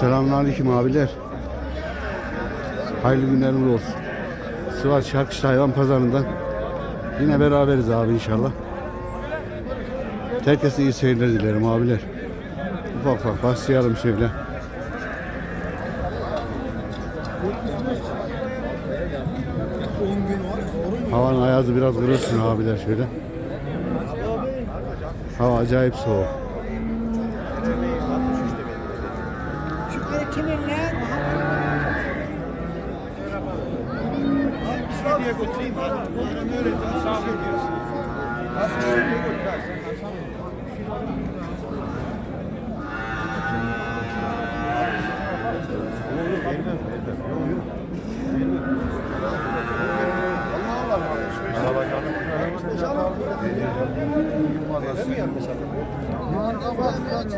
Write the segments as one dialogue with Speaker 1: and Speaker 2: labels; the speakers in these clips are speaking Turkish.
Speaker 1: Selamünaleyküm abiler. Hayırlı günleriniz olsun. Sivas Şarkışlı Hayvan Pazarı'ndan yine beraberiz abi inşallah. Herkese iyi seyirler dilerim abiler. Ufak ufak başlayalım şöyle. Havanın ayazı biraz kırılsın abiler şöyle. Hava acayip soğuk.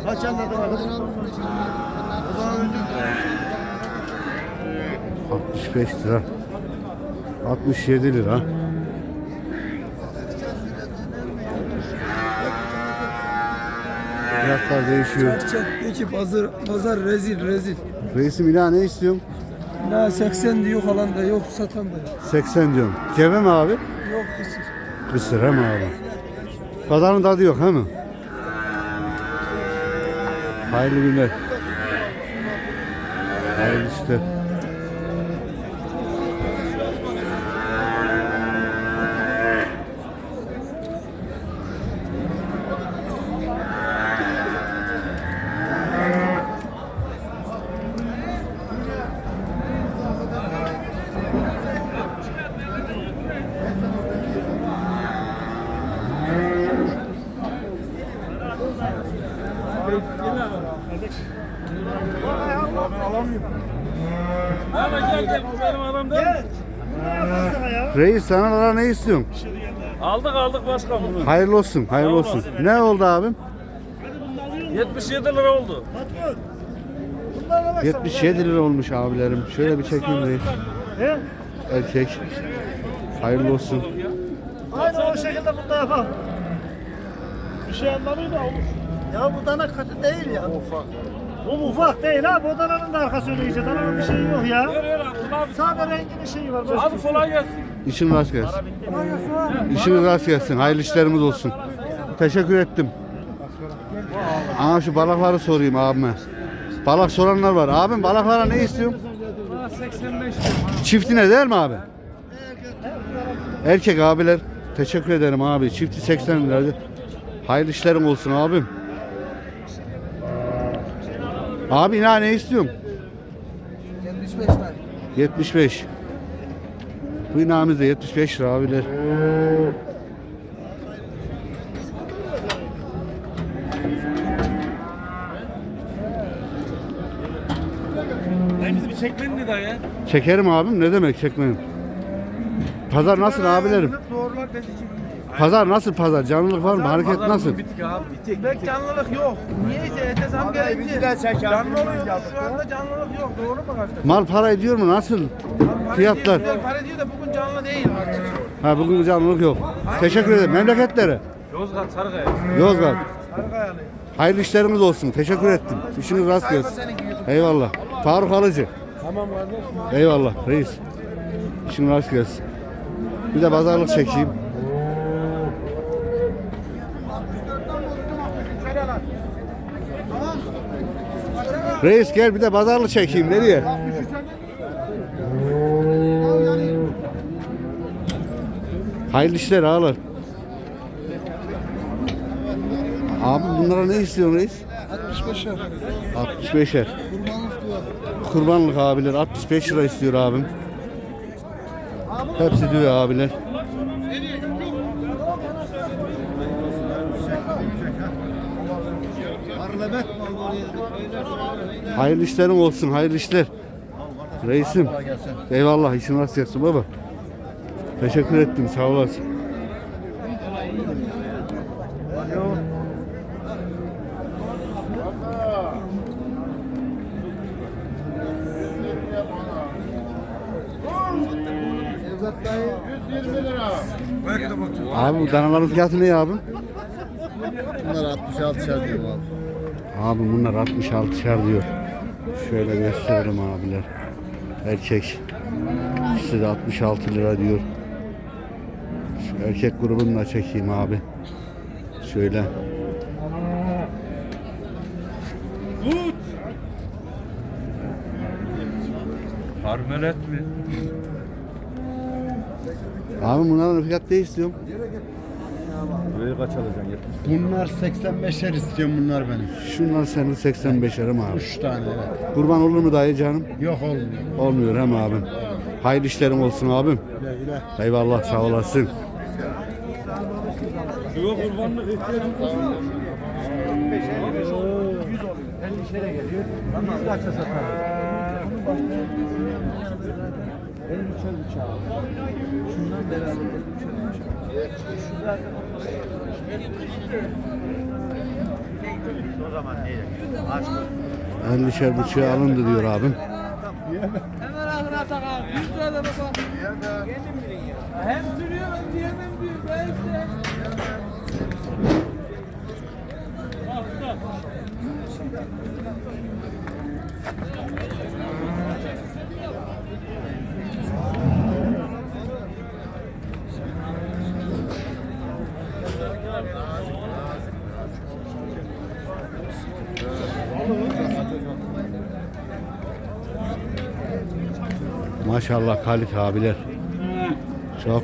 Speaker 2: Kaç anladın arkadaşım? O zaman dilerim.
Speaker 1: 65 lira. 67 lira. Fiyatlar değişiyor.
Speaker 3: Çek peki pazar, pazar rezil rezil.
Speaker 1: Reisim ila ne istiyorsun?
Speaker 3: Ne 80 diyor falan da yok satan da yok.
Speaker 1: 80 diyorum. Gebe mi abi?
Speaker 3: Yok kısır.
Speaker 1: Kısır he mi abi? Pazarın tadı yok he mi? Hayırlı günler. Sana da ne istiyorsun?
Speaker 4: Aldık aldık başkan bunu.
Speaker 1: Hayırlı olsun, hayırlı olsun. Ne oldu abim?
Speaker 4: 77 lira oldu.
Speaker 1: 77 lira olmuş abilerim. Şöyle bir çekeyim reis. Erkek. Hayırlı olsun.
Speaker 2: Aynı o şekilde bunda yapalım. Bir şey anlamıyor da olur. Ya bu dana kötü değil ya. Ufak. Bu ufak değil ha. Bu dananın da arkası öyle iyice. Dananın bir şeyi yok ya.
Speaker 4: Ver ver abi.
Speaker 2: Sadece renginin şeyi var.
Speaker 4: Abi kolay gelsin.
Speaker 1: İşin rast gelsin. İşiniz rast gelsin. Hayırlı işlerimiz olsun. Teşekkür ettim. Aa şu balıkları sorayım abime. Balık soranlar var. Abim balıklara ne istiyorsun?
Speaker 4: 85
Speaker 1: Çifti ne değil mi abi? Erkek abiler. Teşekkür ederim abi. Çifti 80 liraydı. Hayırlı işlerin olsun abim. Abi ina ne istiyorsun?
Speaker 3: 75 var.
Speaker 1: 75. Bu inamız da 75 lira abiler.
Speaker 4: Lan bizi bir çekmedin mi daha ya?
Speaker 1: Çekerim abim ne demek çekmeyim. Pazar nasıl abilerim?
Speaker 3: Doğrular.
Speaker 1: Pazar nasıl pazar? Canlılık var mı? Hareket nasıl?
Speaker 4: Bitik abi bitik.
Speaker 3: Pek canlılık yok. Niyeyse ete zam gelince canlı oluyor. Şu anda canlılık yok. Doğru mu kardeşim?
Speaker 1: Mal para ediyor mu? Nasıl? Fiyatlar.
Speaker 3: Para diyor da bugün canlı değil.
Speaker 1: Ha bugün canlılık yok. Teşekkür ederim. Memleketlere.
Speaker 4: Yozgat Sarıkaya.
Speaker 1: Yozgat. Hayırlı işleriniz olsun. Teşekkür ettim. İşiniz rast gelsin. Eyvallah. Faruk Alıcı.
Speaker 3: Tamam kardeşim.
Speaker 1: Eyvallah reis. İşin rast gelsin. Bir de pazarlık çekeyim. Reis gel bir de pazarlık çekeyim. Nereye? Hayırlı işler ağalar. Abi bunlara ne istiyorsun reis?
Speaker 3: 65'er.
Speaker 1: 65'er. Kurbanlık abiler 65 lira istiyor abim. Hepsi diyor abiler. Hayırlı işlerin olsun, hayırlı işler. Reisim. Eyvallah, işin rast gelsin baba. Teşekkür ettim, sağ olasın. Abi bu danaların fiyatı ne abi?
Speaker 5: Bunlar 66 şer diyorum abi.
Speaker 1: Abi bunlar 66'şer diyor. Şöyle gösteririm abiler. Erkek. İkisi de 66 lira diyor. Erkek grubunu da çekeyim abi. Şöyle.
Speaker 4: Harmelet mi?
Speaker 1: Abi bunların fiyat ne istiyorum?
Speaker 4: Burayı kaç alacaksın?
Speaker 6: Bunlar 85'er istiyorum bunlar benim.
Speaker 1: Şunlar senin 85'erim abi.
Speaker 6: 3 tane evet.
Speaker 1: Kurban olur mu dayı canım?
Speaker 6: Yok olmuyor.
Speaker 1: Olmuyor hem abim. Hayırlı işlerim olsun abim.
Speaker 6: Güle güle.
Speaker 1: Eyvallah sağ olasın.
Speaker 4: Yok kurbanlık ihtiyacım var.
Speaker 2: O zaman değil. Aç.
Speaker 1: 50'şer bıçağı alındı diyor abim.
Speaker 3: Hemen ahına tak abi. 100 lira da baba. Kendim bilin ya. Hem sürüyor hem diyemem diyor. Ben işte.
Speaker 1: Maşallah kalite abiler. Çok.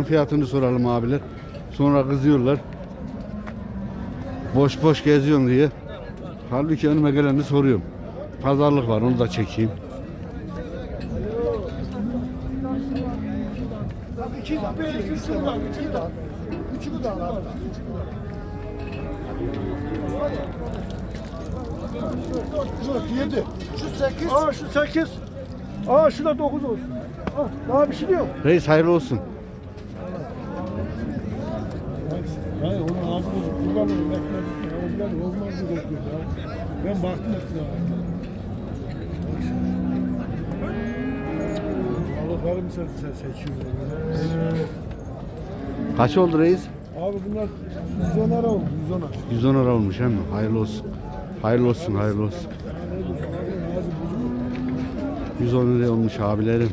Speaker 1: Hemen onların fiyatını soralım abiler. Sonra kızıyorlar. Boş boş geziyorsun diye. Halbuki önüme geleni soruyorum. Pazarlık var onu da çekeyim.
Speaker 2: İki böyle iki de iki de. Üçü de al abi. Dört, yedi. Şu sekiz. Aa şu sekiz. Aa şu da dokuz olsun. Aa, daha bir şey yok.
Speaker 1: Reis hayırlı olsun.
Speaker 6: Hayır onun ağzı bozuk. Kullanırım. Ekmeği. Olmaz diye bekliyor ya. Ben baktım. Balıkları mı sen, sen seçiyorsun?
Speaker 1: Kaç oldu reis?
Speaker 6: Abi bunlar 110 lira oldu 110 lira.
Speaker 1: 110 lira olmuş hem mi? Hayırlı olsun. Hayırlı olsun, hayırlı olsun.
Speaker 6: Ne bu falan ağzı bozuk.
Speaker 1: 110 lira olmuş abilerim.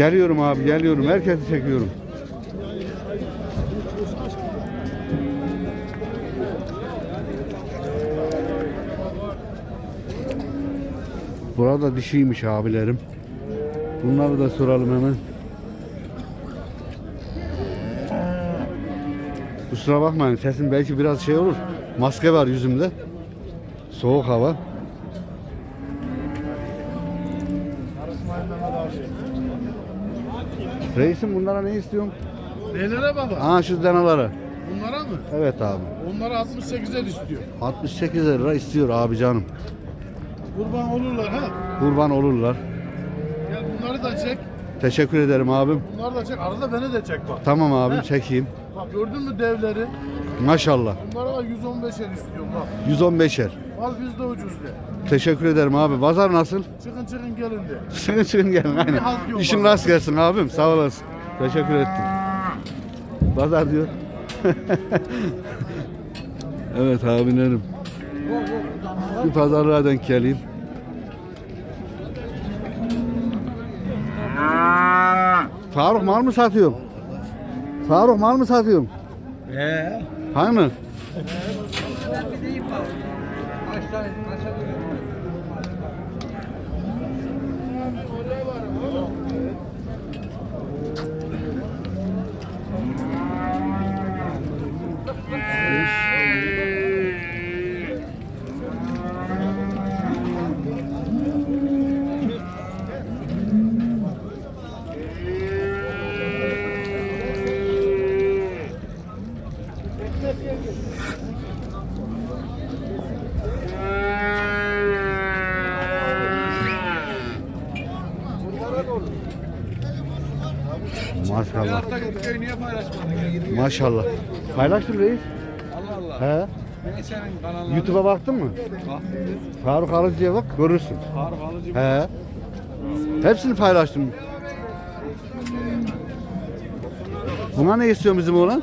Speaker 1: Geliyorum abi, geliyorum. Herkesi çekiyorum. Burada dişiymiş abilerim. Bunları da soralım hemen. Kusura bakmayın sesim belki biraz şey olur. Maske var yüzümde. Soğuk hava. Reisim bunlara ne istiyorsun?
Speaker 6: Nelere baba?
Speaker 1: Aa şu danaları.
Speaker 6: Bunlara mı?
Speaker 1: Evet abi.
Speaker 6: Onlara 68'er istiyor.
Speaker 1: 68 lira istiyor abi canım.
Speaker 6: Kurban olurlar ha.
Speaker 1: Kurban olurlar.
Speaker 6: Gel bunları da çek.
Speaker 1: Teşekkür ederim abim.
Speaker 6: Bunları da çek. Arada beni de çek bak.
Speaker 1: Tamam abim çekeyim.
Speaker 6: Bak gördün mü devleri?
Speaker 1: Maşallah.
Speaker 6: Bunlara da 115'er istiyorum bak.
Speaker 1: 115'er.
Speaker 6: Al bizde ucuz de.
Speaker 1: Teşekkür ederim abi. Pazar nasıl?
Speaker 6: Çıkın çıkın gelin de.
Speaker 1: Senin için gelin aynen.
Speaker 6: yok
Speaker 1: İşin
Speaker 6: pazar.
Speaker 1: rast gelsin abim. Sağ olasın. Teşekkür ettim. Pazar diyor. evet abilerim. Bir pazarlığa denk geleyim. Faruk mal mı satıyorsun? Faruk mal mı satıyorsun?
Speaker 6: Ee?
Speaker 1: Hani?
Speaker 3: Kaç tane? Kaça bölüyorum?
Speaker 1: Maşallah.
Speaker 3: Niye paylaşmadın?
Speaker 1: Maşallah. Paylaştın reis.
Speaker 3: Allah Allah.
Speaker 1: He. YouTube'a baktın mı? Faruk Alıcı'ya bak görürsün.
Speaker 4: Faruk alıcı.
Speaker 1: He. Hepsini paylaştım. Buna ne istiyor bizim oğlan?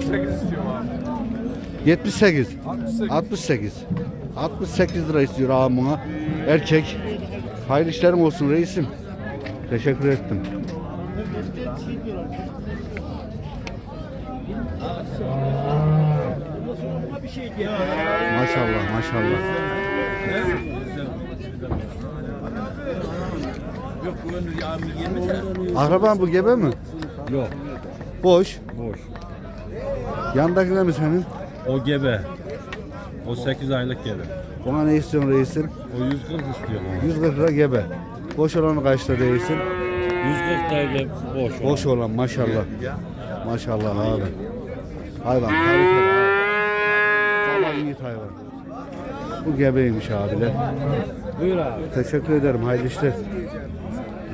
Speaker 4: 8 istiyorum abi.
Speaker 1: 78. 68. 68 lira istiyor ağam buna. Erkek. Hayırlı işlerim olsun reisim. Teşekkür ettim. Maşallah maşallah.
Speaker 4: Yok bu önü ya 20
Speaker 1: Akraban bu gebe mi?
Speaker 4: Yok.
Speaker 1: Boş.
Speaker 4: Boş.
Speaker 1: Yandaki de mi senin?
Speaker 4: O gebe. O 8 aylık gebe.
Speaker 1: Buna ne istiyorsun reisim?
Speaker 4: O 140 istiyor.
Speaker 1: 140 lira gebe. Boş olanı kaçta reisim?
Speaker 4: 140 TL boş.
Speaker 1: Boş olan maşallah. Maşallah abi. Hayvan kaliteli abi. Vallahi iyi hayvan. Bu gebeymiş abiler.
Speaker 4: Buyur abi.
Speaker 1: Teşekkür ederim. Hayırlı işler.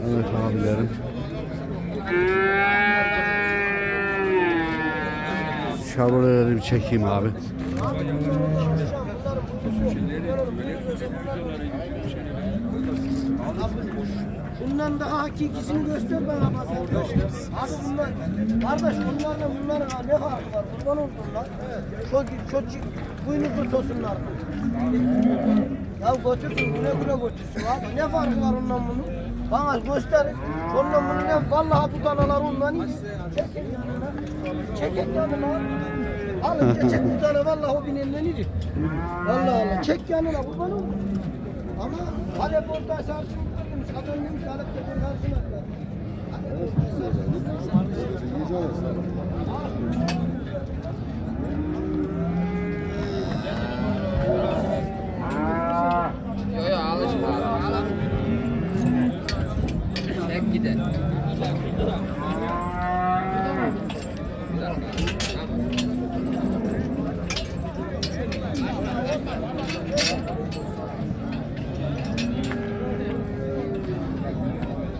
Speaker 1: Evet abilerim. Şarboneleri bir çekeyim abi.
Speaker 2: Bundan daha hakikisini göster bana pazar. Abi bunlar, kardeş bunlarla bunların ne farkı var? Kurban olsun lan. Çok, çok buynuzlu tosunlar. Ya götürsün, güne güne götürsün abi. Ne farkı var ondan bunun? Bana göster. Ondan bunu ne? Vallahi bu danalar ondan iyi. Çekin yanına. Çekin yanına. Alın çek bir tane vallahi o iyidir. Allah Allah. Çek yanına kurban olsun. Ama Halep orada sarsın demiş. Adam demiş Halep'te bir sarsın atlar.
Speaker 3: Yo yo alışma abi. Al. Tek gider.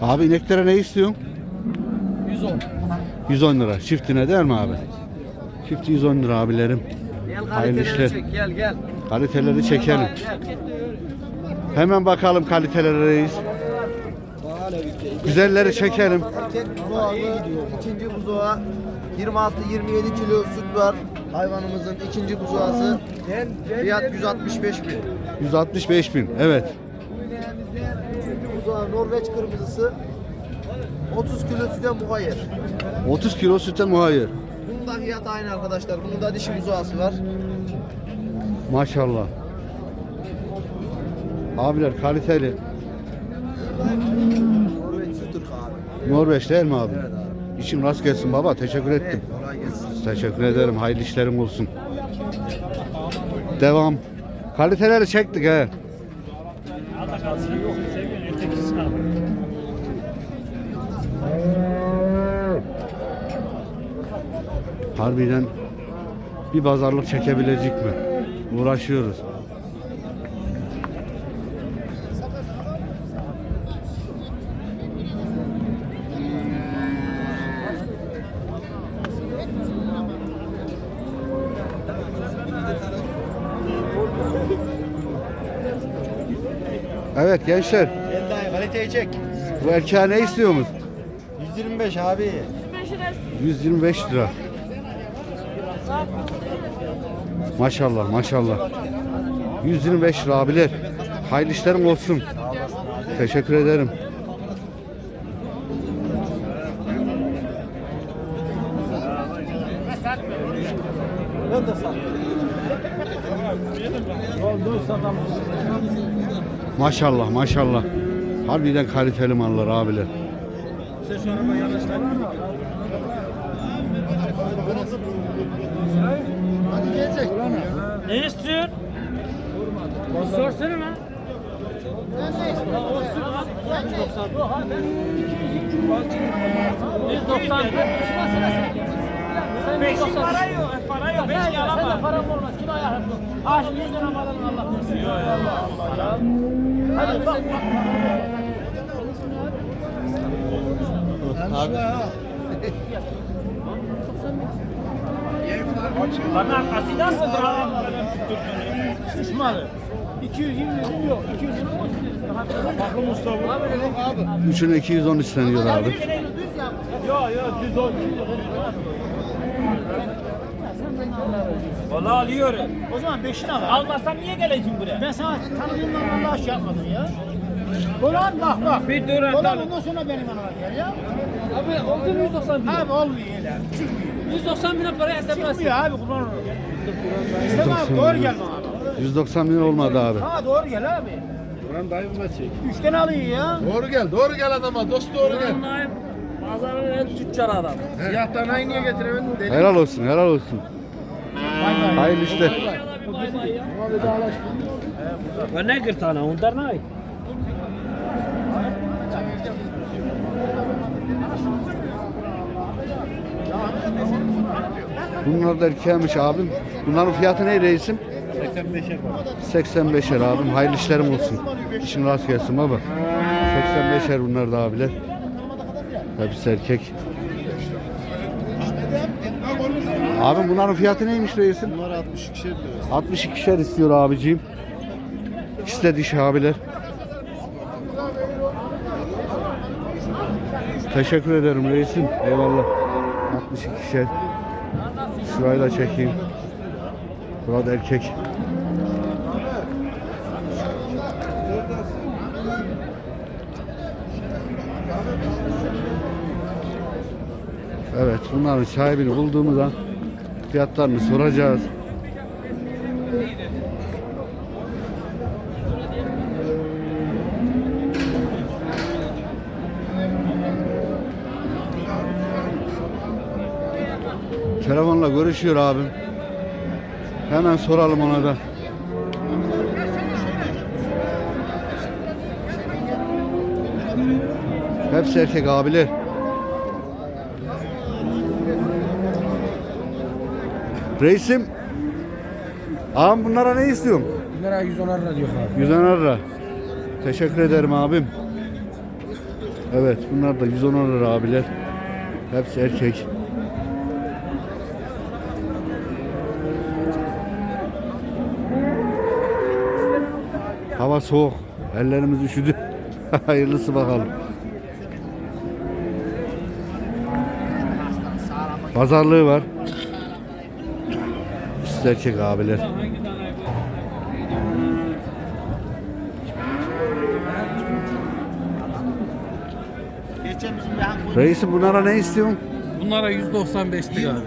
Speaker 1: Abi ineklere ne istiyorsun?
Speaker 3: 110.
Speaker 1: 110 lira. Çiftine değil mi abi? Çifti 110 lira abilerim.
Speaker 3: Gel
Speaker 1: Hayırlı
Speaker 3: kaliteleri
Speaker 1: işler.
Speaker 3: çek gel gel.
Speaker 1: Kaliteleri çekelim. Hemen bakalım kalitelere reis. Güzelleri çekelim.
Speaker 5: Erkek ikinci buzağa 26-27 kilo süt var. Hayvanımızın ikinci buzağısı fiyat 165 bin.
Speaker 1: 165 bin. Evet.
Speaker 5: Norveç kırmızısı 30 kilo süte muhayyer.
Speaker 1: 30 kilo süte muhayyer.
Speaker 5: Bunun da fiyat aynı arkadaşlar. Bunun da dişi buzağısı var.
Speaker 1: Maşallah. Abiler kaliteli.
Speaker 5: Norveç abi.
Speaker 1: Değil mi abi?
Speaker 5: Evet abi.
Speaker 1: İşin rast gelsin baba. Teşekkür ettim.
Speaker 5: Evet, kolay gelsin.
Speaker 1: Teşekkür ederim. Hayırlı işlerim olsun. Devam. Kaliteleri çektik he. Harbiden bir pazarlık çekebilecek mi? Uğraşıyoruz. Evet gençler,
Speaker 5: Gel dayı kaliteyi çek.
Speaker 1: bu erkeğe ne istiyorsunuz?
Speaker 5: 125 abi.
Speaker 1: 125 lira. Maşallah maşallah. 125 lira abiler. Hayırlı işlerim olsun. Teşekkür ederim. Maşallah maşallah. Harbiden kaliteli mallar abiler.
Speaker 2: Ne istiyorsun? Sorsana lan. Biz 90. Beş para yok, para yok. Beş yalan var. param olmaz. Kim ayar? Ah şimdi 100 lira malın Allah korusun. Yok yok. Hadi bak.
Speaker 4: Bana arkası nasıl bırakayım?
Speaker 2: Şişmalı. 220 lira yok. 200 lira. Bakın Mustafa. Abi.
Speaker 1: Üçüne 210 isteniyor abi.
Speaker 2: Yok yok düz ol.
Speaker 4: Valla alıyorum.
Speaker 2: O zaman 5'ini al.
Speaker 4: Almasam niye geleceğim buraya?
Speaker 2: Ben sana tanıdığımdan Allah aşağı yapmadım ya. Dolan bak bak.
Speaker 4: Bir dur
Speaker 2: Dolan
Speaker 4: atalım.
Speaker 2: ondan sonra benim yanıma gel ya.
Speaker 4: Abi oldu mu 190 bin?
Speaker 2: Abi olmuyor öyle. Çıkmıyor.
Speaker 4: 190 bin para hesaplasın.
Speaker 2: Çıkmıyor abi kurban olurum. İstem abi doğru gel bana.
Speaker 1: 190 bin olmadı abi.
Speaker 2: Ha doğru gel abi.
Speaker 6: Buran dayımla çek.
Speaker 2: Üç tane alıyor ya.
Speaker 6: Doğru gel, doğru gel adama. Dost doğru gel.
Speaker 4: Naim pazarın en tüccar adam.
Speaker 6: Siyah danayı niye getiremedin? Deli.
Speaker 1: Helal olsun, helal olsun. Hayırlı işler.
Speaker 4: Ne gırtana onlar ne?
Speaker 1: Bunlar da erkeğmiş abim. Bunların fiyatı ne reisim?
Speaker 6: 85'e
Speaker 1: 85'er abim. Hayırlı işlerim olsun. İşin rast gelsin baba. 85'er bunlar da abiler. Hepsi erkek. Abim bunların fiyatı neymiş reisim?
Speaker 6: Bunlar 62 şey diyoruz.
Speaker 1: 62'şer istiyor abiciğim. İkisi de dişi abiler. Teşekkür ederim reisim. Eyvallah. 62'şer. Şurayı da çekeyim. Burada erkek. Evet bunların sahibini bulduğumuzda fiyatlarını soracağız. Telefonla görüşüyor abim. Hemen soralım ona da. Hepsi erkek abiler. Reisim. Ağam bunlara ne istiyorsun?
Speaker 2: Bunlara 110 lira diyor abi.
Speaker 1: 110 lira. Teşekkür ederim abim. Evet bunlar da 110 lira abiler. Hepsi erkek. Hava soğuk. Ellerimiz üşüdü. Hayırlısı bakalım. Pazarlığı var. İşte erkek abiler. Reisim bunlara ne istiyorsun?
Speaker 4: Bunlara 195'lik abi.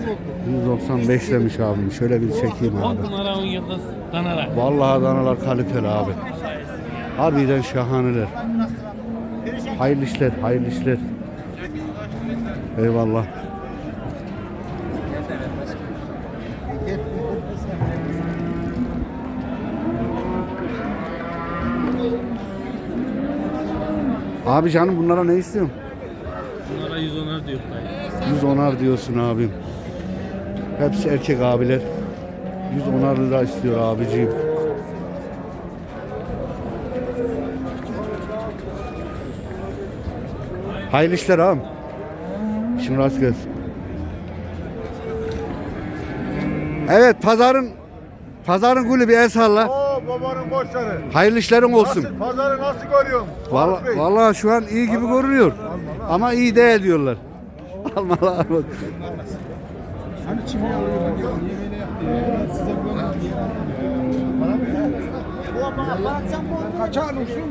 Speaker 1: 195 demiş abim. Şöyle bir çekeyim abi.
Speaker 4: Bunlara 10 yıldız danalar.
Speaker 1: Vallahi danalar kaliteli abi. Harbiden şahaneler. Hayırlı işler, hayırlı işler. Eyvallah. Abi canım bunlara ne istiyorsun?
Speaker 4: Bunlara 110'ar diyor.
Speaker 1: 110'ar diyorsun abim. Hepsi erkek abiler. 110'ar lira istiyor abiciğim. Hayırlı işler ağam. Şimdi rast gelsin. Evet pazarın pazarın gülü bir el salla.
Speaker 2: Oo babanın boşları.
Speaker 1: Hayırlı işlerin olsun.
Speaker 2: Nasıl, pazarı nasıl görüyorsun?
Speaker 1: Vallahi, vallahi şu an iyi gibi görünüyor. Ama iyi değil diyorlar. Almalı almalı.
Speaker 2: Hani çimene alıyor diyor. Yaptı. Size böyle Kaça alıyorsun?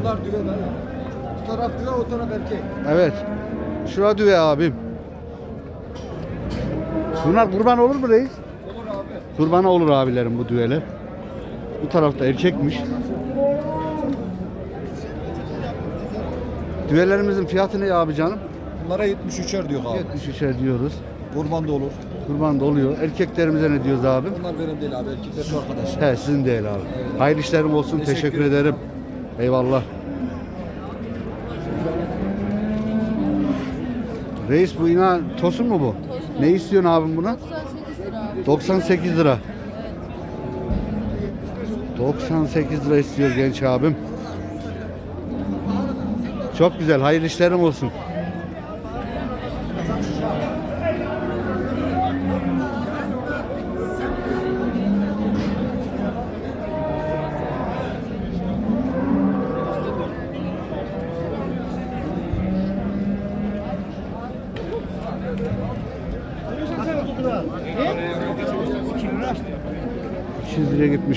Speaker 2: Bunlar düve lan. Taraf düve, o taraf erkek.
Speaker 1: Evet. Şura düve abim. Bunlar kurban olur mu reis?
Speaker 2: Olur abi.
Speaker 1: Kurbana olur abilerim bu düveler. Bu tarafta erkekmiş. Düvelerimizin fiyatı ne abi canım?
Speaker 2: Bunlara 73'er diyor abi.
Speaker 1: 73'er diyoruz.
Speaker 2: Kurban da olur.
Speaker 1: Kurban da oluyor. Erkeklerimize ne diyoruz abi?
Speaker 2: Bunlar benim değil abi. Erkekler şu arkadaş.
Speaker 1: He sizin değil abi. Hayırlı işlerim olsun. Teşekkür,
Speaker 2: Teşekkür
Speaker 1: ederim. Eyvallah. Reis bu ina tosun mu bu? Ne istiyorsun abim buna? 98 lira. 98 lira istiyor genç abim. Çok güzel. Hayırlı işlerim olsun.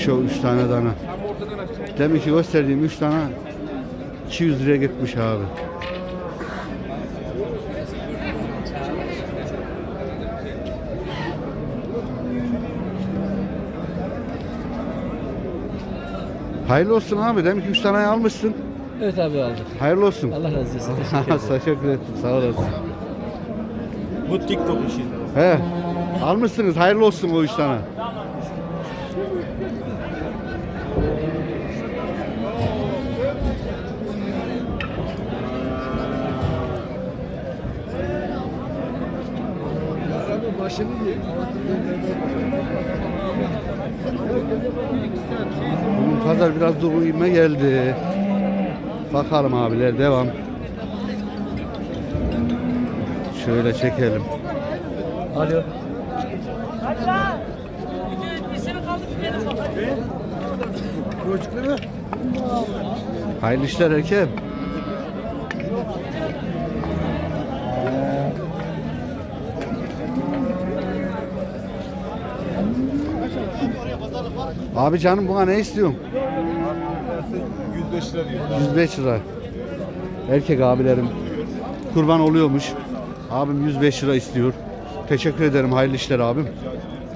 Speaker 1: Gitmiş o 3 tane dana. Demin ki gösterdiğim 3 tane 200 liraya gitmiş abi. Hayırlı olsun abi. Demin ki 3 tane almışsın.
Speaker 7: Evet abi aldık.
Speaker 1: Hayırlı olsun.
Speaker 7: Allah razı olsun. Teşekkür ederim.
Speaker 1: Sağ olasın.
Speaker 4: Bu TikTok işi.
Speaker 1: He. Almışsınız. Hayırlı olsun o 3 tane. Bugün pazar biraz duruyuma geldi. Bakalım abiler devam. Şöyle çekelim.
Speaker 7: Alo.
Speaker 1: Hayırlı işler erkeğim. Abi canım buna ne istiyorsun?
Speaker 6: 105 lira diyor.
Speaker 1: 105 lira. Erkek abilerim kurban oluyormuş. Abim 105 lira istiyor. Teşekkür ederim. Hayırlı işler abim.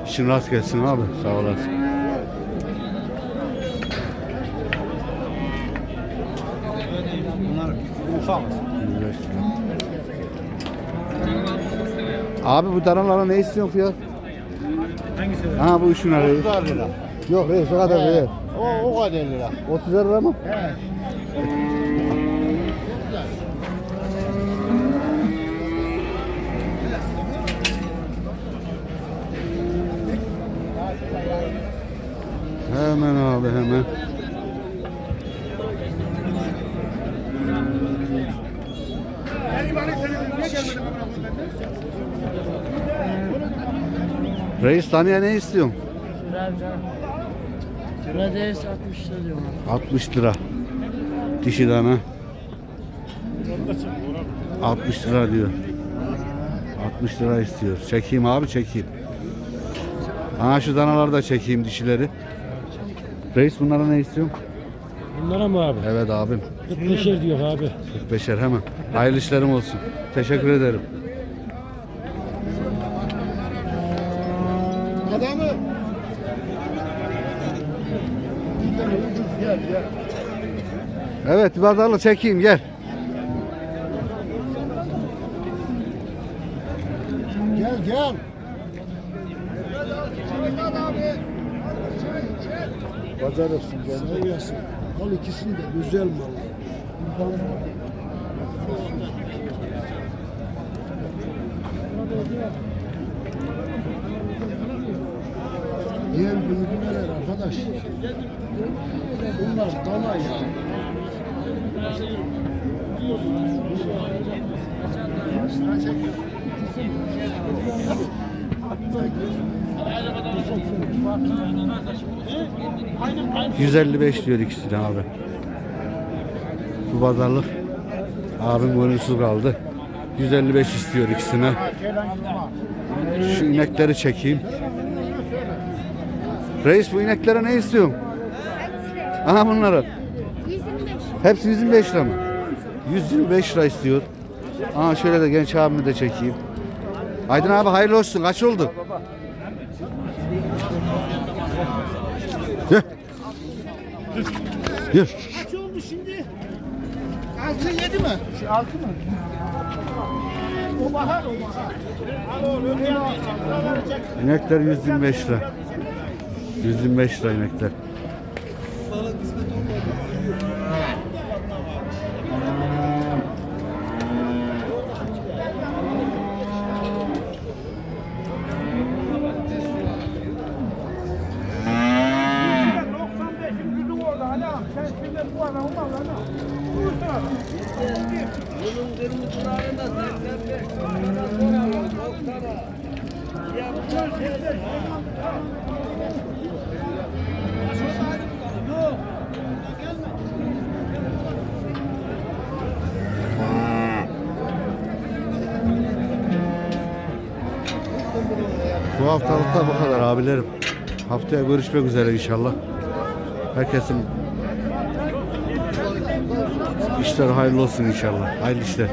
Speaker 1: İşin rast gelsin abi. Sağ olasın.
Speaker 6: Bunlar ufak.
Speaker 1: 105 lira. Abi bu danalara ne istiyorsun fiyat? Ha bu üçün arayı.
Speaker 6: 30 lira.
Speaker 1: Yok reis o kadar değil.
Speaker 6: O, o kadar lira.
Speaker 1: 30 lira mı?
Speaker 6: He.
Speaker 1: Hemen abi hemen. Reis tanıya ne istiyorsun?
Speaker 7: Radyosu 60 lira diyorum.
Speaker 1: 60 lira. Dişi dana. 60 lira diyor. 60 lira istiyor. Çekeyim abi çekeyim. Aha şu danaları da çekeyim dişileri. Reis bunlara ne istiyorsun?
Speaker 6: Bunlara mı abi?
Speaker 1: Evet abim.
Speaker 6: 45'er diyor abi.
Speaker 1: 45'er hemen. Hayırlı işlerim olsun. Teşekkür ederim.
Speaker 6: Adamı. Gel gel.
Speaker 1: Evet bir pazarlık çekeyim gel.
Speaker 6: Gel gel. Pazar olsun gel. Uyasın. Al ikisini de güzel mal. Diğer büyüdüler arkadaş. Bunlar dana ya.
Speaker 1: Hı. 155 diyor ikisine abi. Bu pazarlık abim gönülsüz kaldı. 155 istiyor ikisine. Şu inekleri çekeyim. Reis bu ineklere ne istiyorsun? Aha bunları.
Speaker 8: 125.
Speaker 1: Hepsi 125 lira mı? 125 lira istiyor. Aha şöyle de genç abimi de çekeyim. Aydın abi hayırlı olsun. Kaç oldu? Gel. Gel.
Speaker 6: Kaç oldu şimdi? 6 7 mi? 6 mı? O bahar o bahar.
Speaker 1: İnekler 125 lira. 125 lira inekler. Haftalıkta bu kadar abilerim. Haftaya görüşmek üzere inşallah. Herkesin işler hayırlı olsun inşallah. Hayırlı işler.